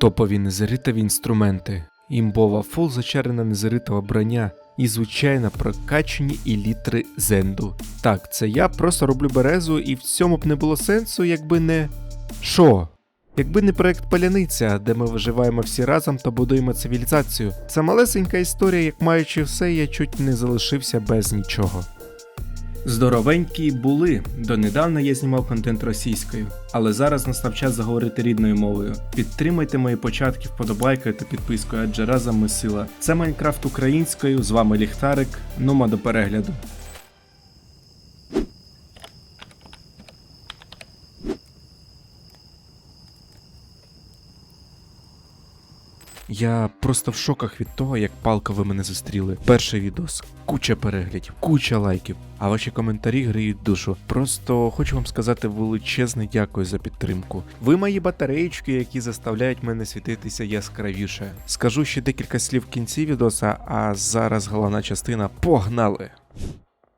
Топові незеритові інструменти, імбова фул зачарена незеритова броня і звичайно прокачані елітри зенду. Так, це я просто роблю березу, і в цьому б не було сенсу, якби не. Що? Якби не проект Паляниця, де ми виживаємо всі разом та будуємо цивілізацію. Це малесенька історія, як маючи все, я чуть не залишився без нічого. Здоровенькі були. Донедавна я знімав контент російською, але зараз настав час заговорити рідною мовою. Підтримайте мої початки вподобайкою та підпискою, адже разом ми сила. Це Майнкрафт українською. З вами Ліхтарик. Нума до перегляду. Я просто в шоках від того, як палко ви мене зустріли. Перший відос, куча переглядів, куча лайків, а ваші коментарі гріють душу. Просто хочу вам сказати величезне дякую за підтримку. Ви мої батареєчки, які заставляють мене світитися яскравіше. Скажу ще декілька слів в кінці відоса, а зараз головна частина погнали!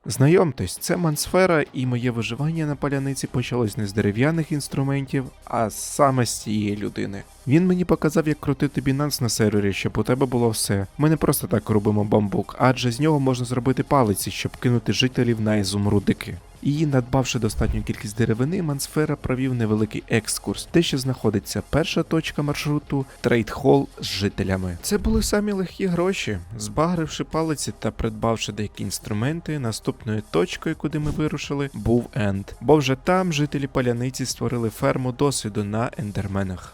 Знайомтесь, це Мансфера, і моє виживання на паляниці почалось не з дерев'яних інструментів, а саме з цієї людини. Він мені показав, як крутити бінанс на сервері, щоб у тебе було все. Ми не просто так робимо бамбук, адже з нього можна зробити палиці, щоб кинути жителів на ізумрудики. І, надбавши достатню кількість деревини, Мансфера провів невеликий екскурс, де ще знаходиться перша точка маршруту трейдхол з жителями. Це були самі легкі гроші. Збагривши палиці та придбавши деякі інструменти, наступною точкою, куди ми вирушили, був Енд. Бо вже там жителі паляниці створили ферму досвіду на ендерменах.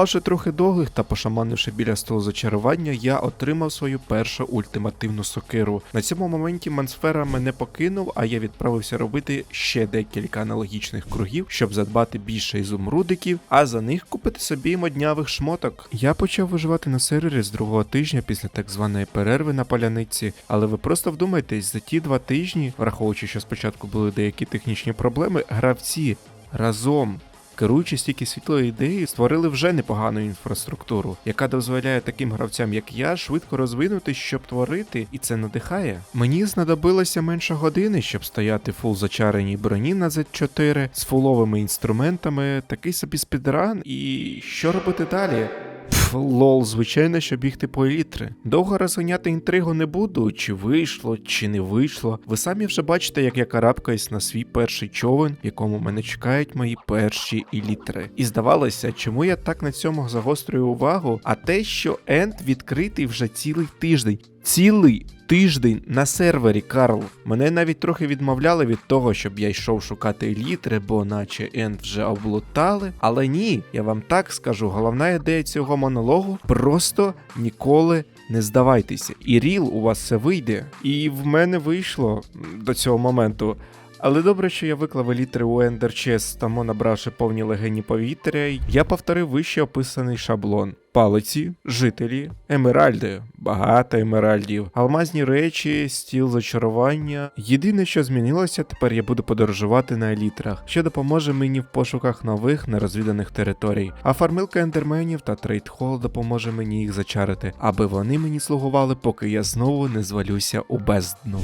Поколупавши трохи доглих та пошаманивши біля столу зачарування, я отримав свою першу ультимативну сокиру. На цьому моменті Мансфера мене покинув, а я відправився робити ще декілька аналогічних кругів, щоб задбати більше ізумрудиків, а за них купити собі моднявих шмоток. Я почав виживати на сервері з другого тижня після так званої перерви на паляниці, але ви просто вдумайтесь, за ті два тижні, враховуючи, що спочатку були деякі технічні проблеми, гравці разом. Керуючись тільки світлою ідеєю, створили вже непогану інфраструктуру, яка дозволяє таким гравцям, як я, швидко розвинути, щоб творити, і це надихає. Мені знадобилося менше години, щоб стояти фул зачареній броні на Z4 з фуловими інструментами, такий собі спідран, і що робити далі? Пф, лол, звичайно, що бігти по елітри. Довго розганяти інтригу не буду, чи вийшло, чи не вийшло. Ви самі вже бачите, як я карабкаюсь на свій перший човен, в якому мене чекають мої перші елітри. І здавалося, чому я так на цьому загострюю увагу, а те, що Енд відкритий вже цілий тиждень. Цілий тиждень на сервері, Карл. Мене навіть трохи відмовляли від того, щоб я йшов шукати елітри, бо наче Енд вже облутали. Але ні, я вам так скажу, головна ідея цього монологу просто ніколи не здавайтеся. І ріл у вас все вийде. І в мене вийшло до цього моменту. Але добре, що я виклав елітри у Chest, тому набравши повні легені повітря, я повторив вище описаний шаблон. Палиці, жителі, емеральди, багато емеральдів, алмазні речі, стіл зачарування. Єдине, що змінилося, тепер я буду подорожувати на елітрах, що допоможе мені в пошуках нових нерозвіданих територій. А фармилка ендерменів та трейдхол допоможе мені їх зачарити, аби вони мені слугували, поки я знову не звалюся у бездну.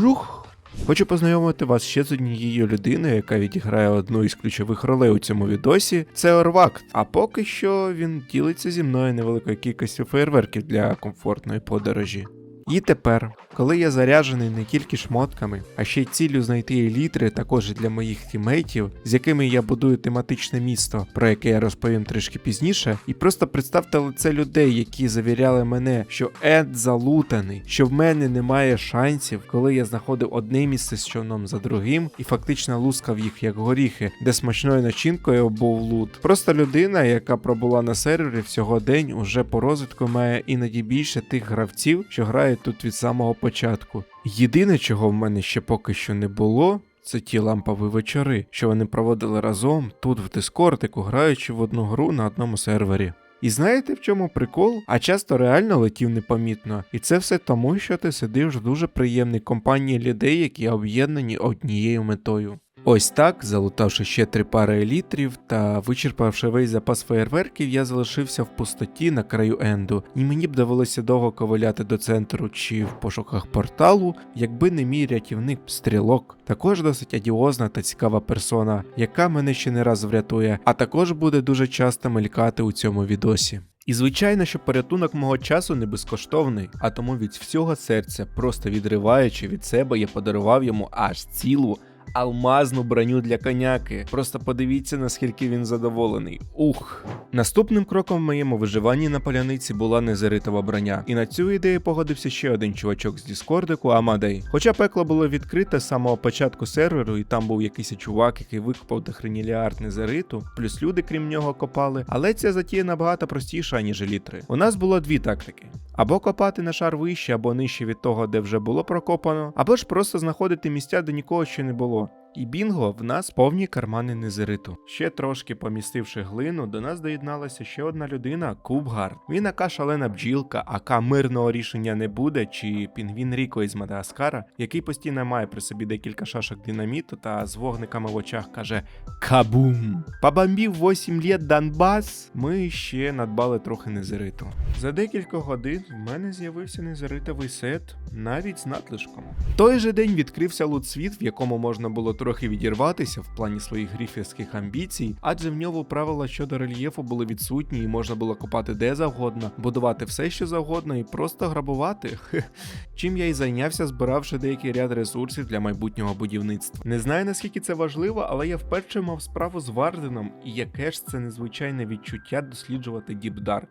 Жух! Хочу познайомити вас ще з однією людиною, яка відіграє одну із ключових ролей у цьому відосі. Це Орвакт. А поки що він ділиться зі мною невеликою кількістю фейерверків для комфортної подорожі. І тепер, коли я заряджений не тільки шмотками, а ще й ціллю знайти елітри також для моїх тімейтів, з якими я будую тематичне місто, про яке я розповім трішки пізніше, і просто представте лице людей, які завіряли мене, що Ед залутаний, що в мене немає шансів, коли я знаходив одне місце з човном за другим і фактично лускав їх як горіхи, де смачною начинкою був лут. Просто людина, яка пробула на сервері всього день, уже по розвитку має іноді більше тих гравців, що грають тут від самого початку. Єдине, чого в мене ще поки що не було. Це ті лампові вечори, що вони проводили разом тут в дискортику, граючи в одну гру на одному сервері. І знаєте в чому прикол? А часто реально летів непомітно. І це все тому, що ти сидиш в дуже приємній компанії людей, які об'єднані однією метою. Ось так, залутавши ще три пари елітрів та вичерпавши весь запас феєрверків, я залишився в пустоті на краю енду, і мені б довелося довго ковиляти до центру чи в пошуках порталу, якби не мій рятівник стрілок. Також досить адіозна та цікава персона, яка мене ще не раз врятує, а також буде дуже часто мелькати у цьому відосі. І звичайно, що порятунок мого часу не безкоштовний, а тому від всього серця, просто відриваючи від себе, я подарував йому аж цілу алмазну броню для коняки. Просто подивіться, наскільки він задоволений. Ух. Наступним кроком в моєму виживанні на поляниці була незеритова броня. І на цю ідею погодився ще один чувачок з Діскордику Амадей. Хоча пекло було відкрите з самого початку серверу, і там був якийсь чувак, який викопав дохреніліард незериту, плюс люди, крім нього, копали. Але ця затія набагато простіша, ніж елітри. У нас було дві тактики: або копати на шар вище, або нижче від того, де вже було прокопано, або ж просто знаходити місця, де нікого ще не було. Cool І бінго, в нас повні кармани незериту. Ще трошки помістивши глину, до нас доєдналася ще одна людина Кубгард. Він ака шалена бджілка, ака мирного рішення не буде, чи пінгвін Ріко із Мадагаскара, який постійно має при собі декілька шашок динаміту та з вогниками в очах каже Кабум! Побомбів 8 літ Донбас, ми ще надбали трохи незериту. За декілька годин в мене з'явився незеритовий сет, навіть з надлишком. Той же день відкрився лут-світ, в якому можна було трохи відірватися в плані своїх гріфівських амбіцій, адже в ньому правила щодо рельєфу були відсутні, і можна було копати де завгодно, будувати все, що завгодно, і просто грабувати. Чим я і зайнявся, збиравши деякий ряд ресурсів для майбутнього будівництва. Не знаю наскільки це важливо, але я вперше мав справу з Варденом, і яке ж це незвичайне відчуття досліджувати Dark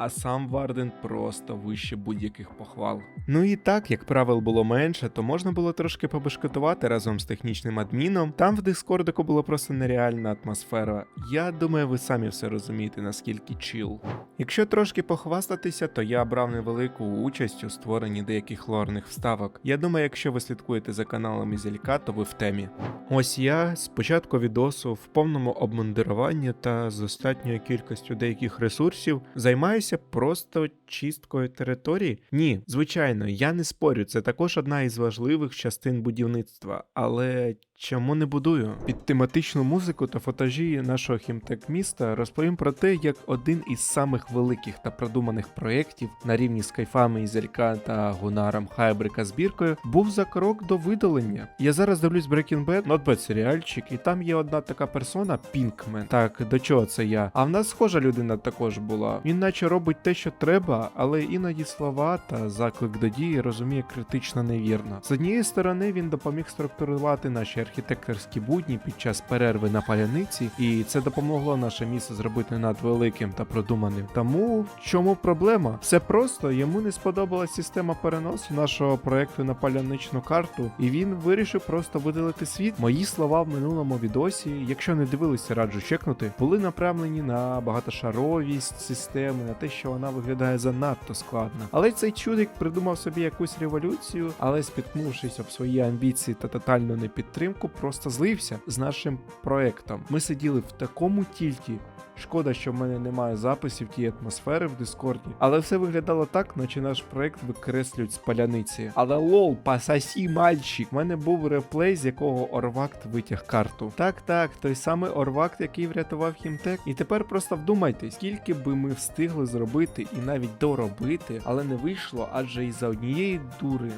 а сам Варден просто вище будь-яких похвал. Ну і так, як правил було менше, то можна було трошки побешкетувати разом з технічним адміном. Там в дискордику було просто нереальна атмосфера. Я думаю, ви самі все розумієте, наскільки чіл. Якщо трошки похвастатися, то я брав невелику участь у створенні деяких лорних вставок. Я думаю, якщо ви слідкуєте за каналом Ізелька, то ви в темі. Ось я з початку відосу в повному обмундируванні та з достатньою кількістю деяких ресурсів займаюся просто чисткою території. Ні, звичайно, я не спорю, це також одна із важливих частин будівництва, але чому не будую? Під тематичну музику та фотажі нашого хімтек міста розповім про те, як один із самих великих та продуманих проєктів на рівні з кайфами Ізелька та Гунаром Хайбрика збіркою був за крок до видалення. Я зараз дивлюсь Breaking Bad, not bad серіальчик, і там є одна така персона, Пінкмен. Так, до чого це я? А в нас схожа людина також була. Він наче робить те, що треба, але іноді слова та заклик до дії розуміє критично невірно. З однієї сторони він допоміг структурувати наші архітекторські будні під час перерви на паляниці, і це допомогло наше місто зробити надвеликим та продуманим. Тому чому проблема? Все просто йому не сподобалась система переносу нашого проекту на паляничну карту, і він вирішив просто видалити світ. Мої слова в минулому відосі, якщо не дивилися, раджу чекнути, були направлені на багатошаровість системи, на те, що вона виглядає занадто складно. Але цей чудик придумав собі якусь революцію, але спіткнувшись об свої амбіції та тотальну непідтримку, просто злився з нашим проектом. Ми сиділи в такому тільті. Шкода, що в мене немає записів тієї атмосфери в Дискорді, але все виглядало так, наче наш проект викреслюють з паляниці. Але лол, пасасі мальчик. В мене був реплей, з якого Орвакт витяг карту. Так, так, той самий Орвакт, який врятував хімтек. І тепер просто вдумайтесь, скільки би ми встигли зробити і навіть доробити, але не вийшло, адже із за однієї дури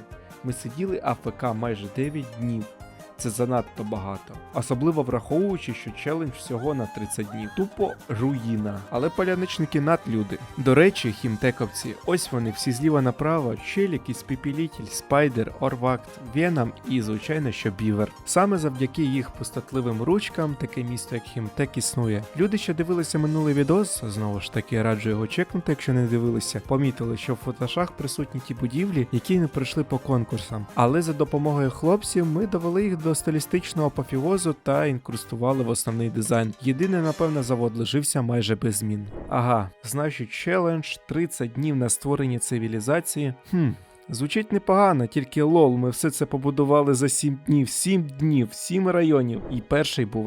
ми сиділи АФК майже 9 днів. Це занадто багато, особливо враховуючи, що челендж всього на 30 днів. Тупо руїна. Але поляничники надлюди. До речі, хімтековці, ось вони всі зліва направо, челік із Піпілітіль, Спайдер, Орвакт, Веном і, звичайно, що Бівер. Саме завдяки їх пустотливим ручкам таке місто, як хімтек, існує. Люди, що дивилися минулий відос, знову ж таки раджу його чекнути, якщо не дивилися, помітили, що в фотошах присутні ті будівлі, які не пройшли по конкурсам. Але за допомогою хлопців ми довели їх до стилістичного апофіозу та інкрустували в основний дизайн. Єдине, напевно, завод лежився майже без змін. Ага, значить, челендж 30 днів на створення цивілізації. Хм. Звучить непогано, тільки лол, ми все це побудували за 7 днів, 7 днів, 7 районів, і перший був.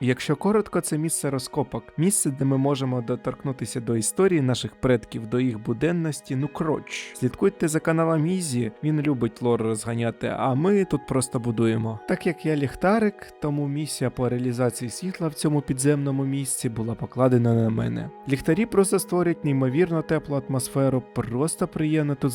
І якщо коротко, це місце розкопок, місце, де ми можемо доторкнутися до історії наших предків, до їх буденності. Ну кроч. Слідкуйте за каналом Ізі, він любить лор розганяти, а ми тут просто будуємо. Так як я ліхтарик, тому місія по реалізації світла в цьому підземному місці була покладена на мене. Ліхтарі просто створюють неймовірно теплу атмосферу, просто приємно тут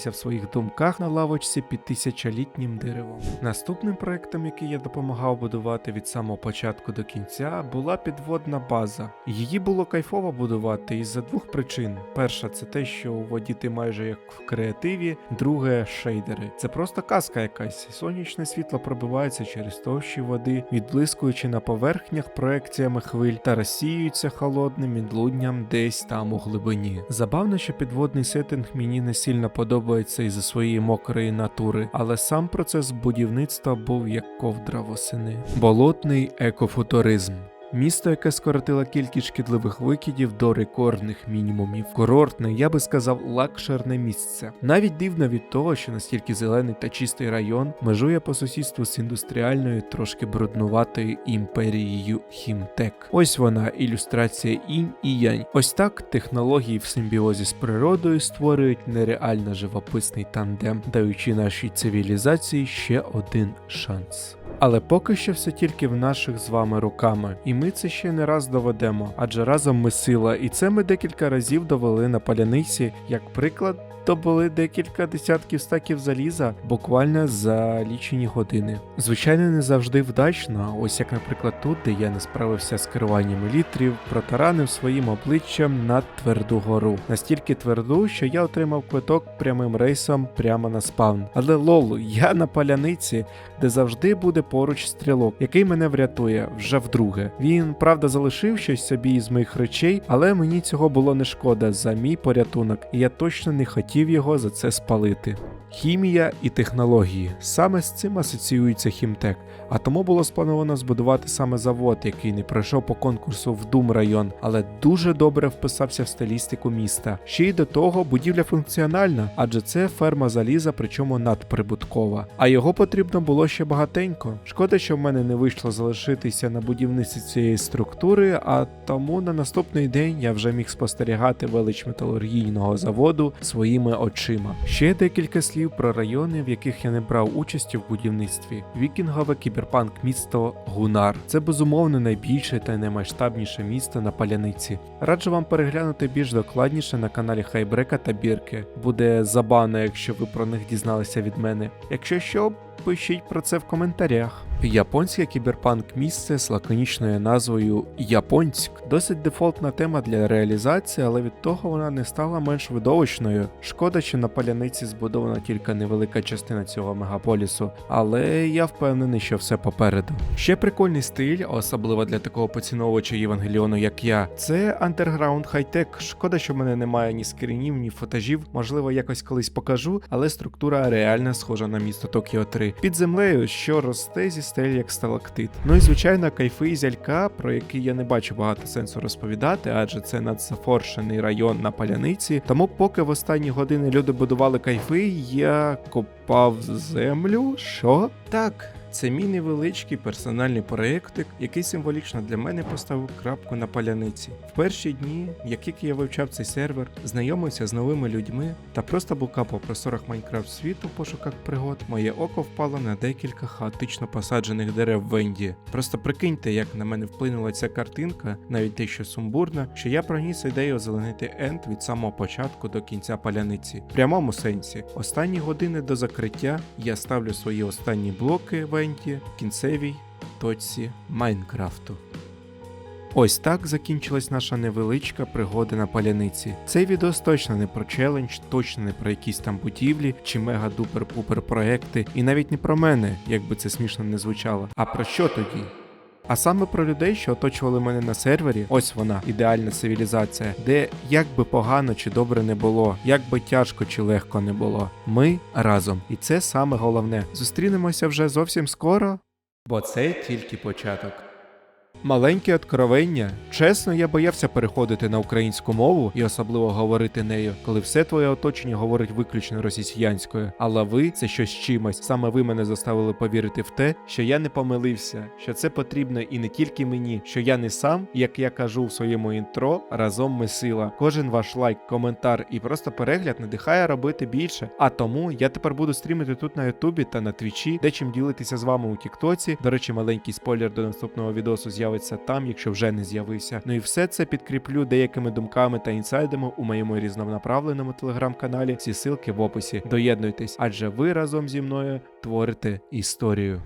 знаходитися в своїх думках на лавочці під тисячолітнім деревом. Наступним проектом, який я допомагав будувати від самого початку до кінця, була підводна база. Її було кайфово будувати із-за двох причин: перша це те, що у воді ти майже як в креативі, друге шейдери. Це просто казка якась. Сонячне світло пробивається через товщі води, відблискуючи на поверхнях проекціями хвиль та розсіюється холодним відлунням десь там у глибині. Забавно, що підводний сеттинг мені не сильно подобається із-за своєї мокрої натури, але сам процес будівництва був як ковдра восени. Болотний екофутуризм. Місто, яке скоротило кількість шкідливих викидів до рекордних мінімумів. Курортне, я би сказав, лакшерне місце. Навіть дивно від того, що настільки зелений та чистий район межує по сусідству з індустріальною, трошки бруднуватою імперією Хімтек. Ось вона, ілюстрація інь і янь. Ось так технології в симбіозі з природою створюють нереально живописний тандем, даючи нашій цивілізації ще один шанс. Але поки що все тільки в наших з вами руками, і ми це ще не раз доведемо, адже разом ми сила, і це ми декілька разів довели на паляниці, як приклад. Добули декілька десятків стаків заліза буквально за лічені години. Звичайно, не завжди вдачно, ось як, наприклад, тут, де я не справився з керуванням літрів, протаранив своїм обличчям на тверду гору. Настільки тверду, що я отримав квиток прямим рейсом прямо на спавн. Але лолу, я на паляниці, де завжди буде поруч стрілок, який мене врятує вже вдруге. Він, правда, залишив щось собі із моїх речей, але мені цього було не шкода за мій порятунок, і я точно не хотів його за це спалити. Хімія і технології саме з цим асоціюється хімтек, а тому було сплановано збудувати саме завод, який не пройшов по конкурсу в Дум район, але дуже добре вписався в стилістику міста. Ще й до того будівля функціональна, адже це ферма заліза, причому надприбуткова. А його потрібно було ще багатенько. Шкода, що в мене не вийшло залишитися на будівництві цієї структури, а тому на наступний день я вже міг спостерігати велич металургійного заводу своїми очима. Ще декілька слів про райони, в яких я не брав участі в будівництві. Вікінгове кіберпанк місто Гунар. Це безумовно найбільше та наймасштабніше місто на паляниці. Раджу вам переглянути більш докладніше на каналі Хайбрека та Бірки. Буде забавно, якщо ви про них дізналися від мене. Якщо що, пишіть про це в коментарях. Японське кіберпанк місце з лаконічною назвою Японськ досить дефолтна тема для реалізації, але від того вона не стала менш видовищною. Шкода, що на паляниці збудована тільки невелика частина цього мегаполісу, але я впевнений, що все попереду. Ще прикольний стиль, особливо для такого поціновувача Євангеліону, як я, це андерграунд хай-тек. Шкода, що в мене немає ні скрінів, ні футажів. Можливо, якось колись покажу, але структура реально схожа на місто Токіо 3. Під землею, що росте зі стель як сталактит. Ну і звичайно, кайфи і зялька, про які я не бачу багато сенсу розповідати, адже це надзафоршений район на паляниці. Тому, поки в останні години люди будували кайфи, я копав землю. Що? Так. Це мій невеличкий персональний проєктик, який символічно для мене поставив крапку на паляниці. В перші дні, як тільки я вивчав цей сервер, знайомився з новими людьми та просто блукав по просторах Майнкрафт світу в пошуках пригод, моє око впало на декілька хаотично посаджених дерев в Енді. Просто прикиньте, як на мене вплинула ця картинка, навіть дещо сумбурна, що я проніс ідею озеленити Енд від самого початку до кінця паляниці. В прямому сенсі, останні години до закриття я ставлю свої останні блоки В кінцевій точці Майнкрафту. Ось так закінчилась наша невеличка пригода на паляниці. Цей відос точно не про челендж, точно не про якісь там будівлі чи мега-дупер-пупер проекти, і навіть не про мене, як би це смішно не звучало. А про що тоді? А саме про людей, що оточували мене на сервері, ось вона, ідеальна цивілізація, де як би погано чи добре не було, як би тяжко чи легко не було. Ми разом. І це саме головне. Зустрінемося вже зовсім скоро, бо це тільки початок. Маленьке откровення. Чесно, я боявся переходити на українську мову і особливо говорити нею, коли все твоє оточення говорить виключно російською. Але ви це щось чимось. Саме ви мене заставили повірити в те, що я не помилився, що це потрібно і не тільки мені, що я не сам, як я кажу в своєму інтро, разом ми сила. Кожен ваш лайк, коментар і просто перегляд надихає робити більше. А тому я тепер буду стрімити тут на Ютубі та на Твічі, де чим ділитися з вами у Тіктоці. До речі, маленький спойлер до наступного відосу з'явиться там, якщо вже не з'явився. Ну і все це підкріплю деякими думками та інсайдами у моєму різнонаправленому телеграм-каналі. Всі ссылки в описі. Доєднуйтесь, адже ви разом зі мною творите історію.